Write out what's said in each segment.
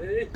에이.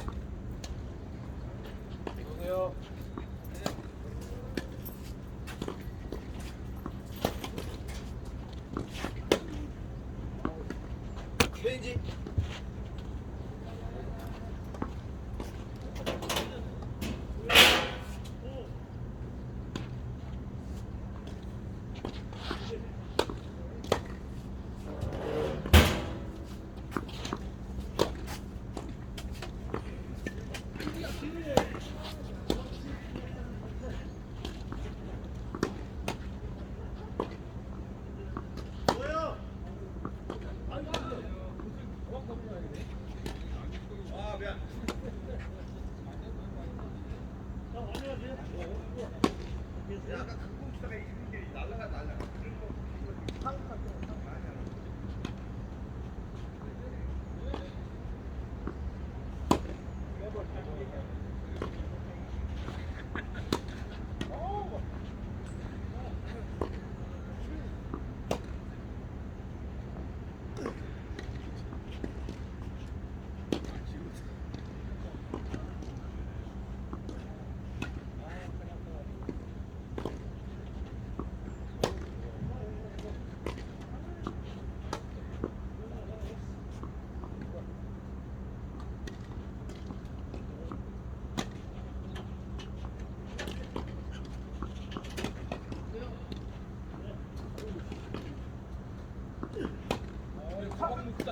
아까 그 공수다가 이렇게 날라가 날라가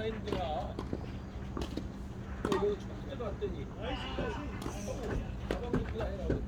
가방 묶고 다니는 거야. 이거 축제도 왔더니. 가방 묶고 다니라고.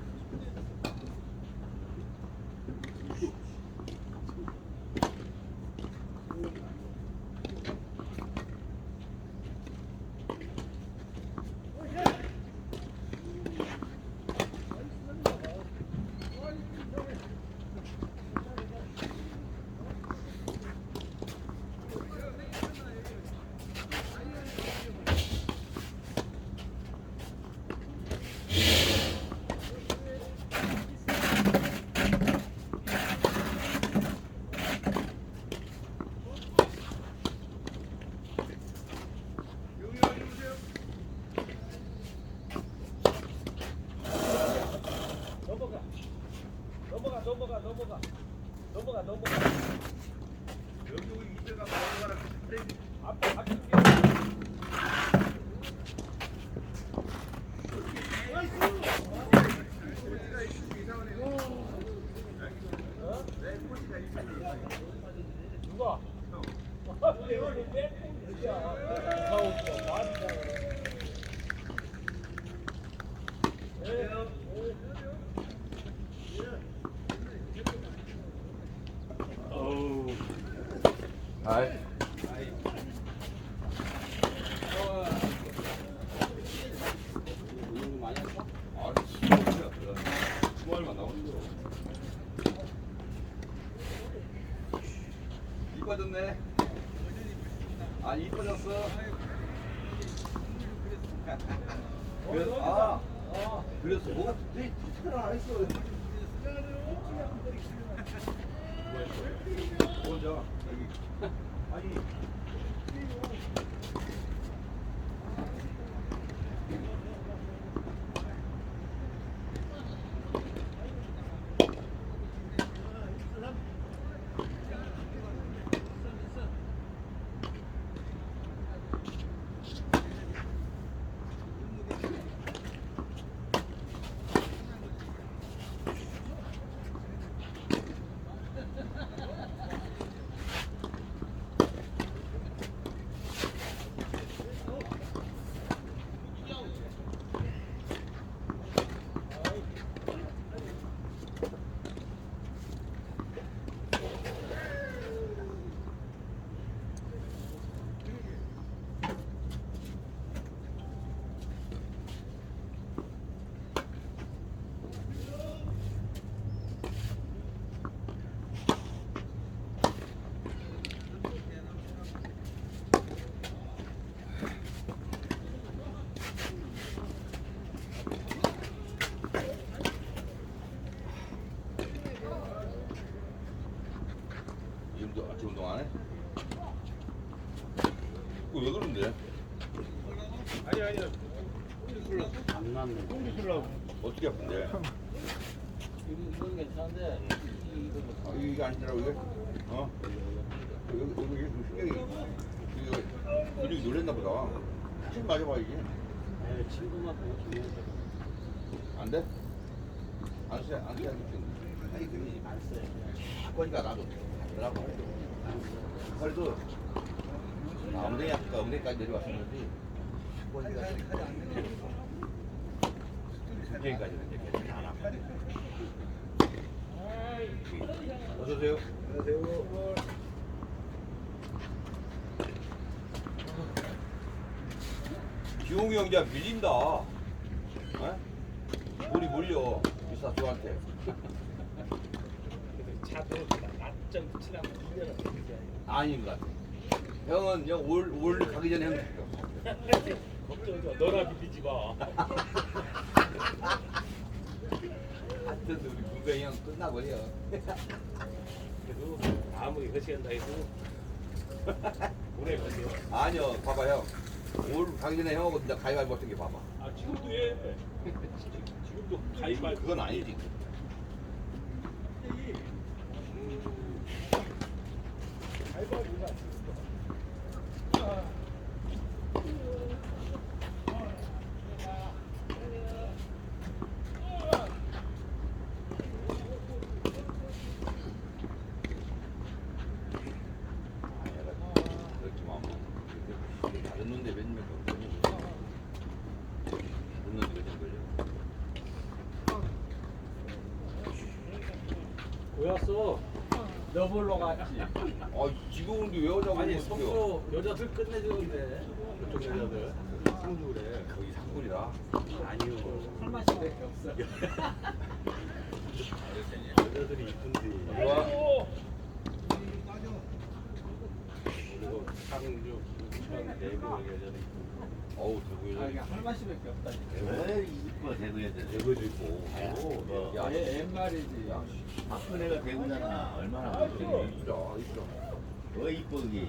여기 어디 보세요 넘어가. 넘어가, 넘어가, 넘어가. 넘어가, 넘어가. 여기 우리 이때가 넘어가라 그때 앞에, 앞에 게 꼬지가 이상하네 어? 내 꼬지가 이상해 누가? 아이. 아 주말만 나오는 거 이뻐졌네. 아 이뻐졌어? 그래서 아 어. 그래서 뭐가 내 디테일 안 했어. 먼저 여기. 아니 어떻게 아픈데? 이건 괜찮은데 아, 이게 아니더라고 이게? 어? 여기 여기 좀 신경이 이거 근육이 놀랬나 보다. 침 맞아봐야지. 내 친구만 보고 중요해. 안 돼? 안 쎄, 안 쎄, 안 쎄. 아니, 그니 안 써. 거니까 나도 하더라고. 그래도 아까 엉덩이까지 내려왔었는지 거니까 등쟁이까지는 이제 괜찮아. 어서 오세요. 안녕하세요. 기홍이 형 이제 밀린다. 어? 물이 몰려 비사수한테. 차도 낮점 붙이라고. 아닌 것 같아. 형은 형올올 가기 전에 형. 걱정하지 마. 너나 비비지 마. 하여튼 우리 부배 형 끝나버려. 그래도 아무리 거시한다 해도 오래 걸려. 아니요, 봐봐 형. 올 가기 전에 형하고 진짜 가위바위보 같은 게 봐봐. 아 지금도 해. 지금도 가위바위보. 그건 아니지. 가위바위보가 그렇지 마. 다른 놈데 몇명 걸려. 다른 놈데 몇명 걸려. 보였어. 너 보러 갔지. 아 지금 오는데 왜 오자고 아니? 성도 여자들 끝내주는데 그쪽 여자들 상주 그래. 거기 상골이라. 아니요. 설마시밖에 없어. 여자들이 이쁜데. 좋아. 그리고 상주, 김천, 대구 여자들 이쁘고. 어우 대구 아, 여자. 할맛이밖에 없다니까. 왜 이뻐 대구 애들 대구에도 있고. 뭐, 야, 얘 옛말이지. 박근혜가 대구잖아 얼마나 이쁘다 이쁘다. 더 이뻐 그게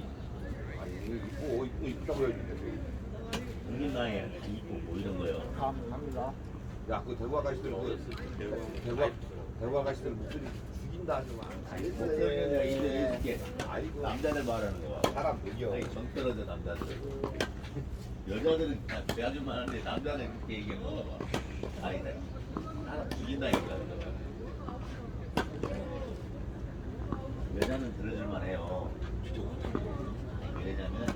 아니 이거 이쁘고 이쁘고 이쁘다고 해야지. 국민당에 이뻐 보이는 거요 감사합니다. 야, 그 대구 아가씨들 그 대구 대구 아가씨들 목소리 하지 마. 목소리는 내가 인정해줄게 아이고 남자들 말하는 거 사람 느려. 아니 정 떨어져 남자들 여자들은 다 대하줄만 하는데 남자는 그렇게 얘기하는 거 봐봐 아니다 사람 죽인다니까 여자는 들어줄 만 해요 왜냐면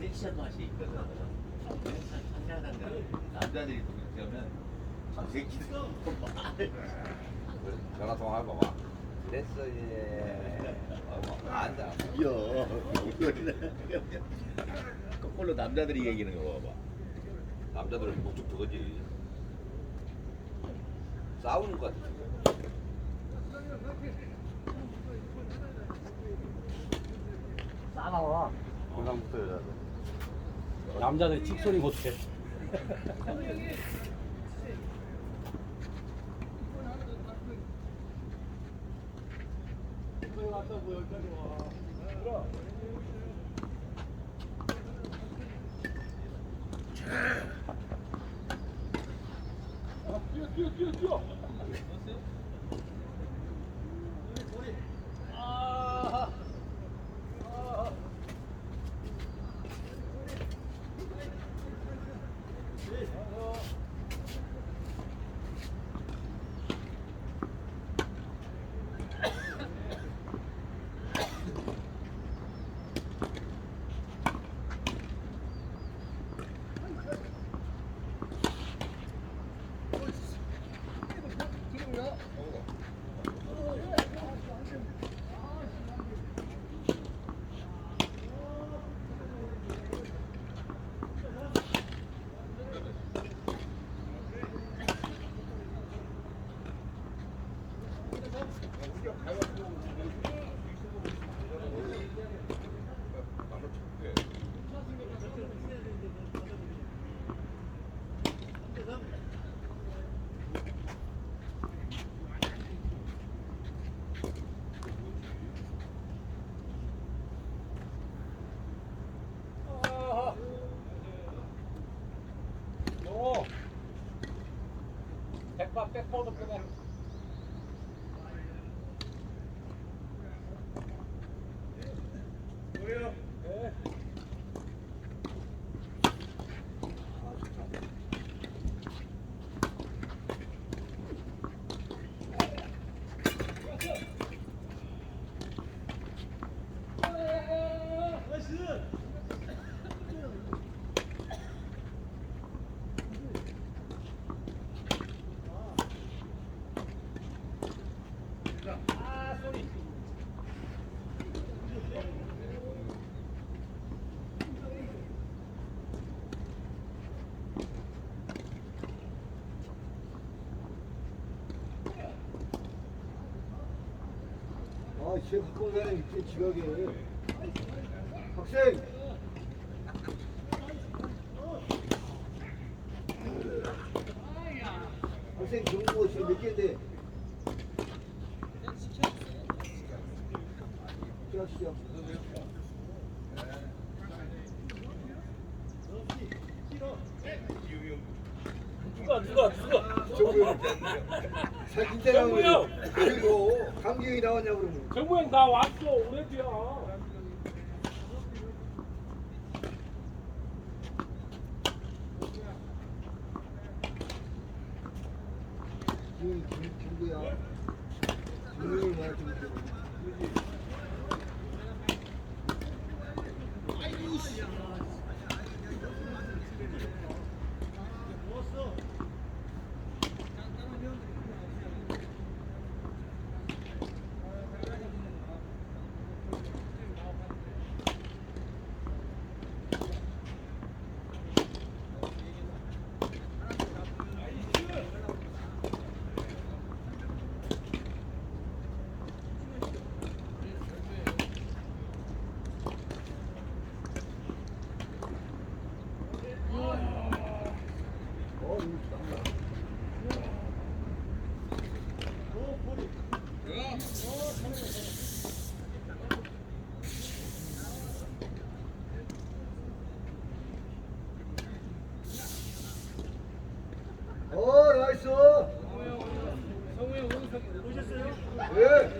섹시한 맛이 있거든 남자들이 동경하면 저 새끼들 말을 그래, 전화 통화 해봐봐. 됐어 이제. 어, 앉아. 이겨 거꾸로 남자들이 얘기하는 거 봐봐 남자들은 목적 그거지. 싸우는 것 같아. 싸나와. 건강부터 여자들. 남자들 찍소리 못해. 뛰어 போது 아, 쟤 갖고 온 사람이 이렇게 지각해. 학생! 학생 정보 지금 몇 개인데? 시작시죠. 누가 누가 누가. 정보형. 사진 때랑 정보형! 그리고 감기형이 나왔냐고 그러면. 정부 형나 왔어 오래돼야. 김구야. 김구이 말좀 들어. 어, 이거 땀나. 어, 나이스. 정우 형 오셨어요? 예.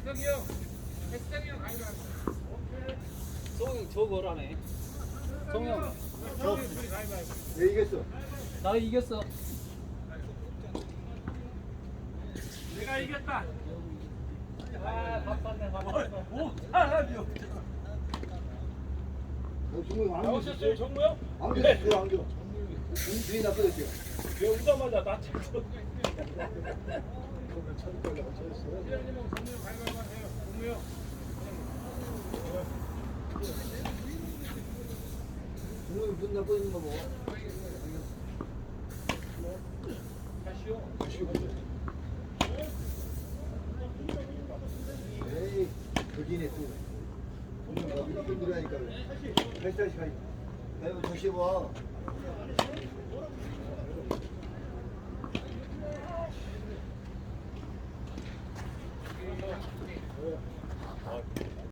수석이 형, 백상이 형 가위바. 성우 형 저거라네. 성우 형, 저 왜 이겼어? 나 이겼어. 내가 이겼다. 아, 바빴네, 바빴네. 오, 사람이 없잖아. 너 지금 안 나오셨어요, 정우 형? 안 겼어, 안 겨. 눈이 나빠졌지. 왜 오자마자 나 찾고. 눈이 눈 나빠진 거 뭐. 에이, 거기네 또. 돈을 막 흔들으니까 팔자씩 하니까. 아이고, 다시 봐.